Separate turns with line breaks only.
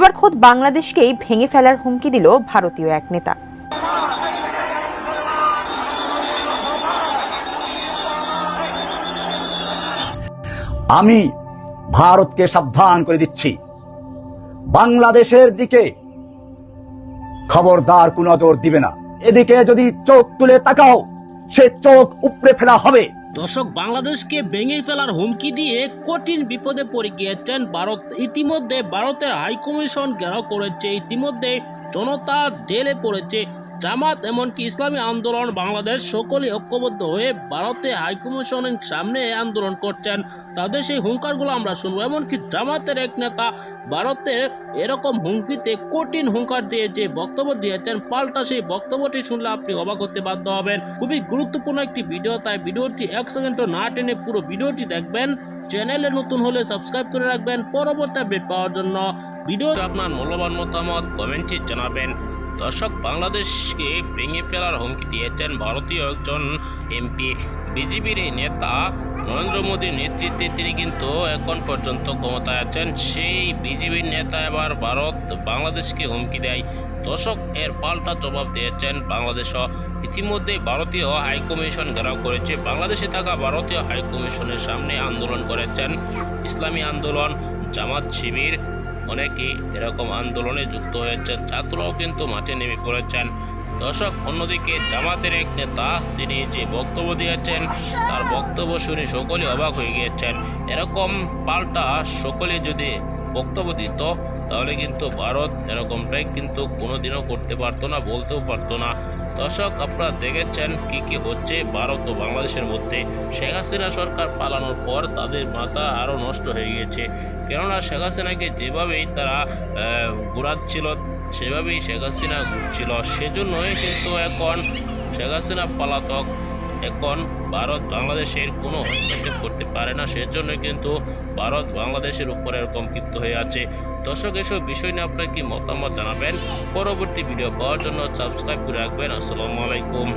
এবার খোদ বাংলাদেশকেই ভেঙে ফেলার হুমকি দিল ভারতীয় এক নেতা।
আমি ভারতকে সাবধান করে দিচ্ছি। বাংলাদেশের দিকে খবরদার কোন নজর দিবে না। এদিকে যদি চোখ তুলে তাকাও, সে চোখ উপড়ে ফেলা হবে।
দর্শক, বাংলাদেশকে ভেঙে ফেলার হুমকি দিয়ে কঠিন বিপদে পড়ে গিয়েছেন ভারত। ইতিমধ্যে ভারতের হাইকমিশন ঘেরাও করেছে। ইতিমধ্যে জনতা ঢেলে পড়েছে। জামাত এমনকি ইসলামী আন্দোলন বাংলাদেশ সকলে ঐক্যবদ্ধ হয়ে ভারতে হাইকমিশনের সামনে আন্দোলন করছেন। তাদের সেই হুঙ্কারগুলো আমরা শুনব। এমনকি জামাতের এক নেতা ভারতে এরকম হুমকিতে কঠিন হুঙ্কার দিয়ে যে বক্তব্য দিয়েছেন, পাল্টা সেই বক্তব্যটি শুনলে আপনি অবাক হতে বাধ্য হবেন। খুবই গুরুত্বপূর্ণ একটি ভিডিও, তাই ভিডিওটি এক সেকেন্ডও না টেনে পুরো ভিডিওটি দেখবেন। চ্যানেলে নতুন হলে সাবস্ক্রাইব করে রাখবেন পরবর্তী আপডেট পাওয়ার জন্য। ভিডিও আপনার মূল্যবান মতামত কমেন্টে জানাবেন। দর্শক, বাংলাদেশকে ভেঙে ফেলার হুমকি দিয়েছেন ভারতীয় একজন এমপি। বিজেপির এই নেতা নরেন্দ্র মোদীর নেতৃত্বে তিনি কিন্তু এখন পর্যন্ত ক্ষমতায় আছেন। সেই বিজেপির নেতা এবার ভারত, বাংলাদেশকে হুমকি দেয়। দর্শক, এর পাল্টা জবাব দিয়েছেন বাংলাদেশও ইতিমধ্যে ভারতীয় হাইকমিশন ঘেরাও করেছে। বাংলাদেশে থাকা ভারতীয় হাইকমিশনের সামনে আন্দোলন করেছেন। ইসলামী আন্দোলন, জামাত শিবির অনেকেই এরকম আন্দোলনে যুক্ত হয়েছেন, ছাত্ররাও কিন্তু মাঠে নেমে পড়েছেন। দর্শক, অন্যদিকে জামাতের এক নেতা, তিনি যে বক্তব্য দিয়েছেন, তার বক্তব্য শুনে সকলে অবাক হয়ে গিয়েছেন। এরকম পাল্টা সকলে যদি বক্তব্য দিত, তাহলে কিন্তু ভারত এরকমটাই কিন্তু কোনোদিনও করতে পারতো না, বলতেও পারতো না। দর্শক, আপনারা দেখেছেন কি কি হচ্ছে ভারত ও বাংলাদেশের মধ্যে। শেখ হাসিনা সরকার পালানোর পর তাদের মাথা আরও নষ্ট হয়ে গিয়েছে। কেননা শেখ হাসিনাকে যেভাবেই তারা ঘোরাচ্ছিল, সেভাবেই শেখ হাসিনা ঘুরছিল, সেজন্যই কিন্তু এখন শেখ হাসিনা পালাতক। এখন ভারত বাংলাদেশের কোনো হস্তক্ষেপ করতে পারে না সেজন্য কিন্তু ভারত বাংলাদেশের উপরে এরকম ক্ষিপ্ত হয়ে আছে। দর্শক, এসব বিষয় নিয়ে আপনার কি মতামত জানাবেন? পরবর্তী ভিডিও পাওয়ার জন্য সাবস্ক্রাইব করে রাখবেন। আসসালামু আলাইকুম।